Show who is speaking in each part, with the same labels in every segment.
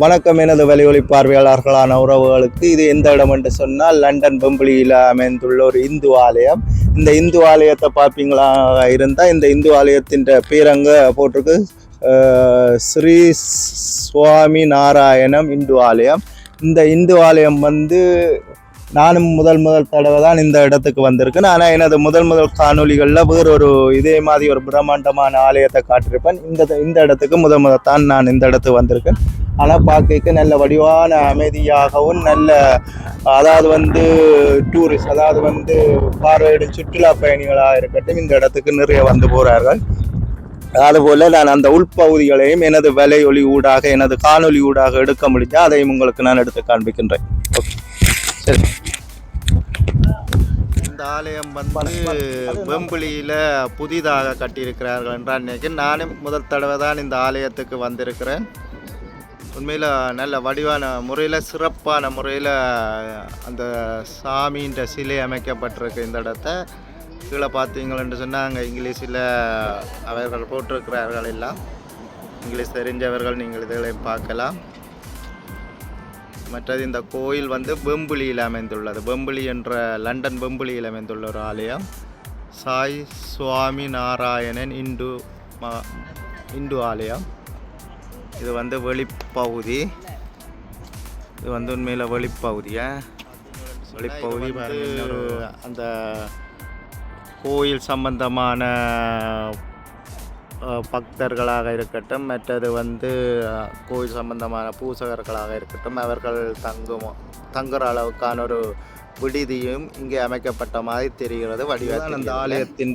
Speaker 1: வணக்கம் எனது வலியொலி பார்வையாளர்களான உறவுகளுக்கு. இது எந்த இடம் என்று சொன்னால் லண்டன் பெம்பிளியில் அமைந்துள்ள ஒரு இந்து ஆலயம். இந்த இந்து ஆலயத்தை பார்ப்பீங்களா இருந்தால் இந்த இந்து ஆலயத்தின் பேரங்க போட்டிருக்கு. ஸ்ரீ சுவாமி நாராயணம் இந்து ஆலயம். இந்த இந்து ஆலயம் வந்து நானும் முதல் முதல் தடவை தான் இந்த இடத்துக்கு வந்திருக்கேன். ஆனால் எனது முதல் முதல் காணொளிகளில் ஒரு இதே மாதிரி ஒரு பிரம்மாண்டமான ஆலயத்தை காட்டியிருப்பேன். இந்த இந்த இடத்துக்கு முதல் முதல் தான் நான் இந்த இடத்துக்கு வந்திருக்கேன். ஆனால் பார்க்க நல்ல வடிவான அமைதியாகவும் நல்ல அதாவது வந்து டூரிஸ்ட் அதாவது வந்து பார்வையிடும் சுற்றுலா பயணிகளாக இருக்கட்டும் இந்த இடத்துக்கு நிறைய வந்து போகிறார்கள் அதுபோல் நான் அந்த உள்பகுதிகளையும் எனது வலை ஒளி ஊடாக எனது காணொளி ஊடாக எடுக்க முடிஞ்சால் அதையும் உங்களுக்கு நான் எடுத்து காண்பிக்கின்றேன். ஓகே சரி. இந்த ஆலயம் வந்து வெம்புலியில் புதிதாக கட்டியிருக்கிறார்கள் என்றால் நினைக்கிறேன் நானும் முதல் தடவை தான் இந்த ஆலயத்துக்கு வந்திருக்கிறேன். உண்மையில் நல்ல வடிவான முறையில் சிறப்பான முறையில் அந்த சாமின்ற சிலை அமைக்கப்பட்டிருக்கு இந்த இடத்த. கீழே பார்த்தீங்களென்று சொன்னால் அங்கே இங்கிலீஷில் அவர்கள் போட்டிருக்கிறார்கள் எல்லாம். இங்கிலீஷ் தெரிஞ்சவர்கள் நீங்கள் இதில் பார்க்கலாம். மற்றது இந்த கோயில் வந்து பெம்புலியில் அமைந்துள்ளது. பெம்புலி என்ற லண்டன் பெம்புலியில் அமைந்துள்ள ஒரு ஆலயம். சாய் சுவாமி நாராயணன் இந்து மா இந்து ஆலயம். இது வந்து வெளிப்பகுதி. இது வந்து உண்மையில் வெளிப்பகுதியா? வெளிப்பகுதி ஒரு அந்த கோயில் சம்பந்தமான பக்தர்களாக இருக்கட்டும் மற்றது வந்து கோயில் சம்பந்தமான பூசகர்களாக இருக்கட்டும் அவர்கள் தங்கும் தங்குற அளவுக்கான ஒரு விடுதியும் இங்கே அமைக்கப்பட்ட மாதிரி தெரிகிறது வடிவான அந்த ஆலயத்தின்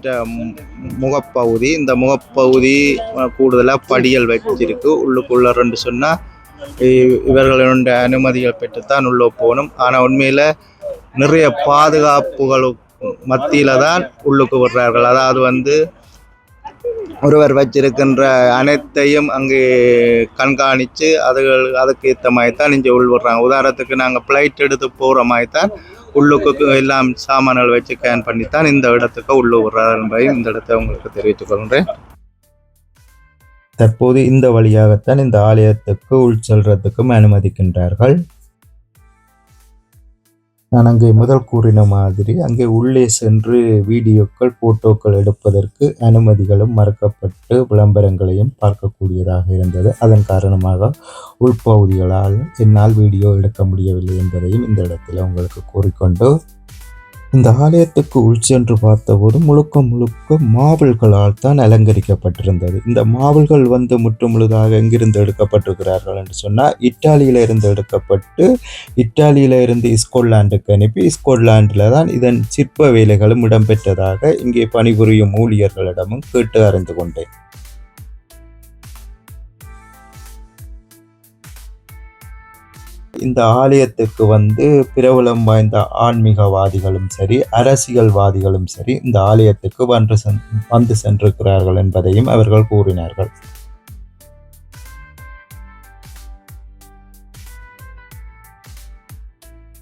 Speaker 1: முகப்பகுதி. இந்த முகப்பகுதி கூடுதலாக படியல் வச்சிருக்கு உள்ளுக்குள்ள ரெண்டு சொன்னால் இவர்களுடைய அனுமதிகள் பெற்றுத்தான் உள்ளே போகணும். ஆனால் உண்மையில் நிறைய பாதுகாப்புகள் மத்தியில் தான் உள்ளுக்கு விடுறார்கள் அதாவது வந்து ஒருவர் வச்சிருக்கின்ற அனைத்தையும் அங்கே கண்காணித்து அதுகள் அதுக்கு ஏற்ற மாதிரி தான் இங்கே உள் விடுறாங்க உதாரணத்துக்கு நாங்கள் ஃப்ளைட் எடுத்து போகிற மாதிரி தான் உள்ளுக்கு எல்லாம் சாமான்கள் வச்சு கேன் பண்ணித்தான் இந்த இடத்துக்கு உள்ளு விடுறாரு என்பதை இந்த இடத்தை உங்களுக்கு தெரிவித்துக் கொள்கிறேன் தற்போது இந்த வழியாகத்தான் இந்த ஆலயத்துக்கு உள் செல்றதுக்கும் அனுமதிக்கின்றார்கள். நான் அங்கே முதல் கூறின மாதிரி அங்கே உள்ளே சென்று வீடியோக்கள் போட்டோக்கள் எடுப்பதற்கு அனுமதிகளும் மறுக்கப்பட்டு விளம்பரங்களையும் பார்க்கக்கூடியதாக இருந்தது. அதன் காரணமாக உள்பகுதிகளால் என்னால் வீடியோ எடுக்க முடியவில்லை என்பதையும் இந்த இடத்தில் உங்களுக்கு கூறிக்கொண்டு இந்த ஆலயத்துக்கு உள் சென்று பார்த்தபோது முழுக்க முழுக்க மாவல்களால் தான் அலங்கரிக்கப்பட்டிருந்தது. இந்த மாவல்கள் வந்து முற்று முழுதாக எங்கிருந்து எடுக்கப்பட்டிருக்கிறார்கள் என்று சொன்னால் இட்டாலியில இருந்து எடுக்கப்பட்டு இட்டாலியில இருந்து ஸ்கொட்லாண்டுக்கு அனுப்பி ஸ்கொட்லாண்டில் தான் இதன் சிற்ப வேலைகளும் இடம்பெற்றதாக இங்கே பணிபுரியும் ஊழியர்களிடமும் கேட்டு அறிந்து கொண்டேன். இந்த ஆலயத்துக்கு வந்து பிரபலம் வாய்ந்த ஆன்மீகவாதிகளும் சரி அரசியல்வாதிகளும் சரி இந்த ஆலயத்துக்கு வந்து சென் வந்து சென்றிருக்கிறார்கள் என்பதையும் அவர்கள் கூறினார்கள்.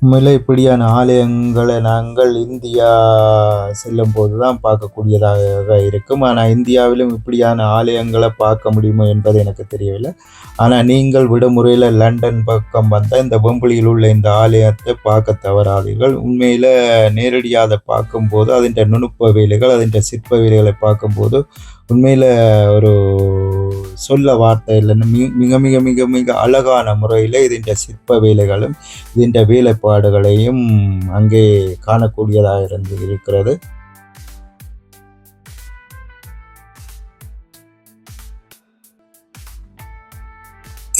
Speaker 1: முறைப்படியான ஆலயங்களை நாங்கள் இந்தியா செல்லும் போது தான் பார்க்கக்கூடியதாக இருக்கும். ஆனால் இந்தியாவிலும் இப்படியான ஆலயங்களை பார்க்க முடியுமா என்பது எனக்கு தெரியவில்லை. ஆனால் நீங்கள் விடுமுறையில் லண்டன் பக்கம் வந்தால் இந்த வெம்பளியில் உள்ள இந்த ஆலயத்தை பார்க்க தவறாதீர்கள். உண்மையில் நேரடியாக அதை பார்க்கும்போது அதன் நுணுப்ப வேலைகள் அதன் சிற்ப வேலைகளை பார்க்கும்போது உண்மையில் ஒரு சொல்ல வார்த்தை இல்லைன்னு மிக மிக மிக மிக அழகான முறையில் இதன் சிற்ப வேலைகளும் இதன் வேலைப்பாடுகளையும் அங்கே காணக்கூடியதாக இருந்து இருக்கிறது.